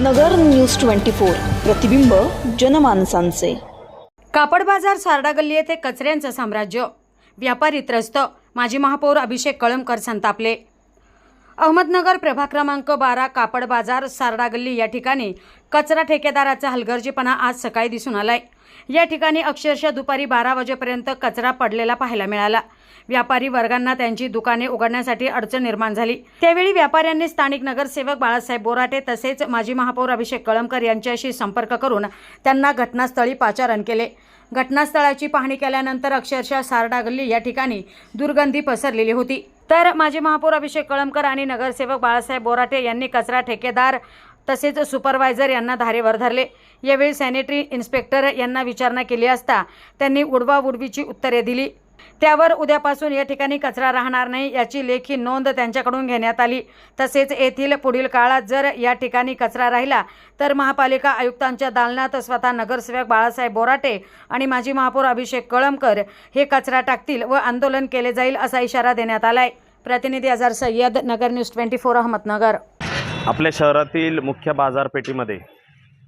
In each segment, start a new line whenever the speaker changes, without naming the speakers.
नगर news twenty four प्रतिबिंब जनमानसांचे.
कापड बाजार सारडा गल्ली येथे कचऱ्यांचं साम्राज्य. व्यापारी त्रस्त माजी महापौर अभिषेक कळमकर संतापले. अहमदनगर प्रभाग क्रमांक बारा कापड बाजार सारडा गल्ली या ठिकाणी कचरा ठेकेदाराचा हलगर्जीपणा आज सकाळी दिसून आलाय. या ठिकाणी अक्षरशः दुपारी बारा वाजेपर्यंत कचरा पडलेला पाहायला मिळाला. व्यापारी वर्गांना त्यांची दुकाने उघडण्यासाठी अडचण निर्माण झाली. त्यावेळी व्यापाऱ्यांनी स्थानिक नगरसेवक बाळासाहेब बोराटे तसेच माजी महापौर अभिषेक कळमकर यांच्याशी संपर्क करून त्यांना घटनास्थळी पाचारण केले. घटनास्थळाची पाहणी केल्यानंतर अक्षरशः सारडा गल्ली या ठिकाणी दुर्गंधी पसरलेली होती. तर माजी महापौर अभिषेक कळमकर आणि नगरसेवक बाळासाहेब बोराटे यांनी कचरा ठेकेदार तसेच सुपरवायझर यांना धारेवर धरले. यावेळी सॅनिटरी इन्स्पेक्टर यांना विचारणा केली असता त्यांनी उडवाउडवीची उत्तरे दिली. त्यावर उद्यापासून या ठिकाणी कचरा राहणार नाही याची लेखी नोंद त्यांच्याकडून घेण्यात आली. तसेच येथील पुढील काळात जर या ठिकाणी कचरा राहिला तर महापालिका आयुक्तांच्या दालनात स्वतः नगरसेवक बाळासाहेब बोराटे आणि माजी महापौर अभिषेक कळमकर हे कचरा टाकतील व आंदोलन केले जाईल असा इशारा देण्यात आलाय. प्रतिनिधी Azhar Sayyed Nagar news twenty four Ahmednagar.
आपल्या शहरातील मुख्य बाजारपेठीमध्ये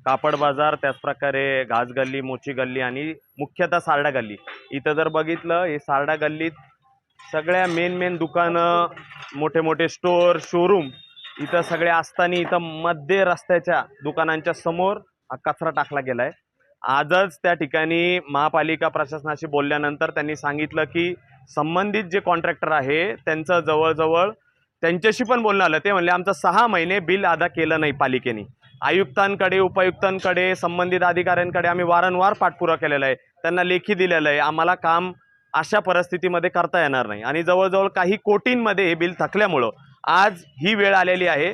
कापड बाजार त्याचप्रकारे घास गल्ली मोची गल्ली आणि मुख्यतः सारडा गल्ली. इथं जर बघितलं हे सारडा गल्लीत सगळ्या मेन मेन दुकानं मोठे मोठे स्टोअर शोरूम इथं सगळे असताना इथं मध्य रस्त्याच्या दुकानांच्या समोर हा कचरा टाकला गेला आहे आजच त्या ठिकाणी महापालिका प्रशासनाशी बोलल्यानंतर त्यांनी सांगितलं की संबंधित जे कॉन्ट्रॅक्टर आहे त्यांचं जवळजवळ त्यांच्याशी पण बोलणं आलं. ते म्हणले आमचं सहा महिने बिल अदा केलं नाही पालिकेने. आयुक्तांकडे उपायुक्तांकडे संबंधित अधिकाऱ्यांकडे आम्ही वारंवार पाठपुरा केलेला आहे. त्यांना लेखी दिलेलं आहे. आम्हाला काम अशा परिस्थितीमध्ये करता येणार नाही. आणि जवळजवळ काही कोटींमध्ये हे बिल थकल्यामुळं आज ही वेळ आलेली आहे.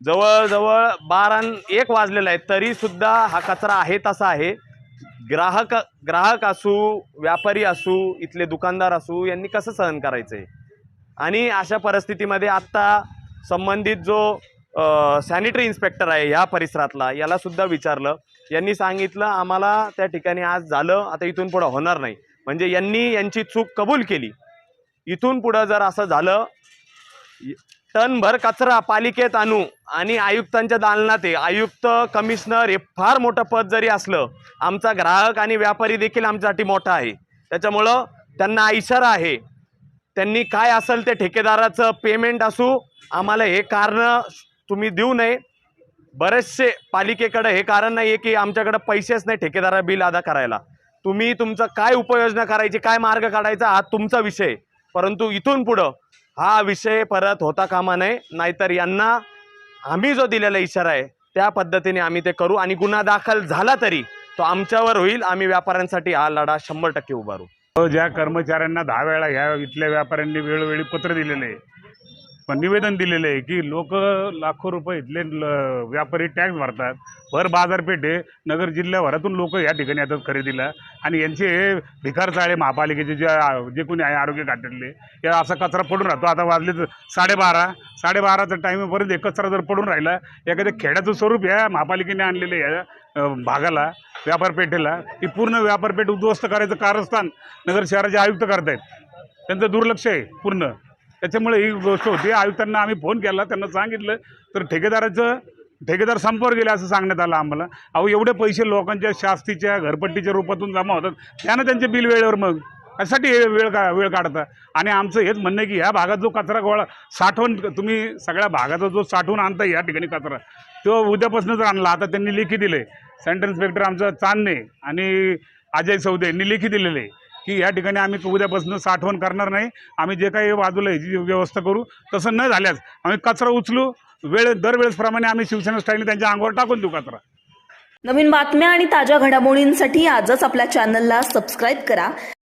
जवळजवळ बारा एक वाजलेला आहे. तरीसुद्धा हा कचरा आहे तसा आहे. ग्राहक ग्राहक असू व्यापारी असू इथले दुकानदार असू यांनी कसं सहन करायचं आहे आणि अशा परिस्थितीमध्ये आत्ता संबंधित जो सॅनिटरी इन्स्पेक्टर आहे ह्या परिसरातला यालासुद्धा विचारलं. यांनी सांगितलं आम्हाला त्या ठिकाणी आज झालं आता इथून पुढं होणार नाही. म्हणजे यांनी यांची चूक कबूल केली. इथून पुढं जर असं झालं टनभर कचरा पालिकेत आणू आणि आयुक्तांच्या दालनात आहे आयुक्त कमिशनर हे फार मोठं पद जरी असलं आमचा ग्राहक आणि व्यापारी देखील आमच्यासाठी मोठा आहे. त्याच्यामुळं त्यांना इशारा आहे त्यांनी काय असेल ते ठेकेदाराचं पेमेंट असू आम्हाला हे कारण तुम्ही देऊ नये. बरेचसे पालिकेकडं हे कारण नाही आहे की आमच्याकडं पैसेच नाही ठेकेदारा बिल अदा करायला. तुम्ही तुमचं काय उपाययोजना करायची काय मार्ग काढायचा हा तुमचा विषय. परंतु इथून पुढं हा विषय परत होता कामा नये. नाहीतर यांना आम्ही जो दिलेला इशारा आहे त्या पद्धतीने आम्ही ते करू. आणि गुन्हा दाखल झाला तरी तो आमच्यावर होईल. आम्ही व्यापाऱ्यांसाठी हा लढा शंभर टक्के उभारू.
हो, ज्या कर्मचाऱ्यांना दहा वेळा ह्या इथल्या व्यापाऱ्यांनी वेळोवेळी पत्र दिलेलं आहे पण निवेदन दिलेलं आहे की लोक लाखो रुपये इथले ल- व्यापारी टॅक्स भरतात. भर बाजारपेठे नगर जिल्ह्याभरातून लोक या ठिकाणी येतात खरेदीला आणि यांचे हे भिकार चाळे महापालिकेचे जे जे कोणी आहे आरोग्य खात्यातले या असा कचरा पडून राहतो. आता वाजले तर साडेबारा साडेबाराचा टाईमपर्यंत एक कचरा जर पडून राहिला एखाद्या खेड्याचं स्वरूप या महापालिकेने आणलेलं आहे या भागाला. व्यापारपेठेला ती पूर्ण व्यापारपेठ उद्ध्वस्त करायचं कारस्थान नगर शहराचे आयुक्त करतायत. त्यांचं दुर्लक्ष आहे पूर्ण. त्याच्यामुळे ही गोष्ट होती. आयुक्तांना आम्ही फोन केला त्यांना सांगितलं तर ठेकेदाराचं ठेकेदार संपावर गेले असं सांगण्यात आलं आम्हाला. अहो एवढे पैसे लोकांच्या शास्तीच्या घरपट्टीच्या रूपातून जमा होतात. त्यानं त्यांचे बिल वेळेवर मग त्यासाठी वेळ का वेळ काढता. आणि आमचं हेच म्हणणं की ह्या भागात जो कचरा गोळा साठवण तुम्ही सगळ्या भागाचा जो साठवून आणता या ठिकाणी कचरा तो उद्यापासूनच आणला. आता त्यांनी लेखी दिले. सेंटर इन्स्पेक्टर आमचं चांदणे आणि अजय सौदे यांनी लेखी दिलेले की या ठिकाणी आम्ही उद्यापासून साठवण करणार नाही. आम्ही जे काही बाजूला ह्याची व्यवस्था करू तसं न झाल्यास आम्ही कचरा उचलू. वेळ दरवेळेसप्रमाणे आम्ही शिवसेना स्टाईलने त्यांच्या अंगावर टाकून देऊ कचरा.
नवीन बातम्या आणि ताज्या घडामोडींसाठी आजच आपल्या चॅनलला सबस्क्राईब करा.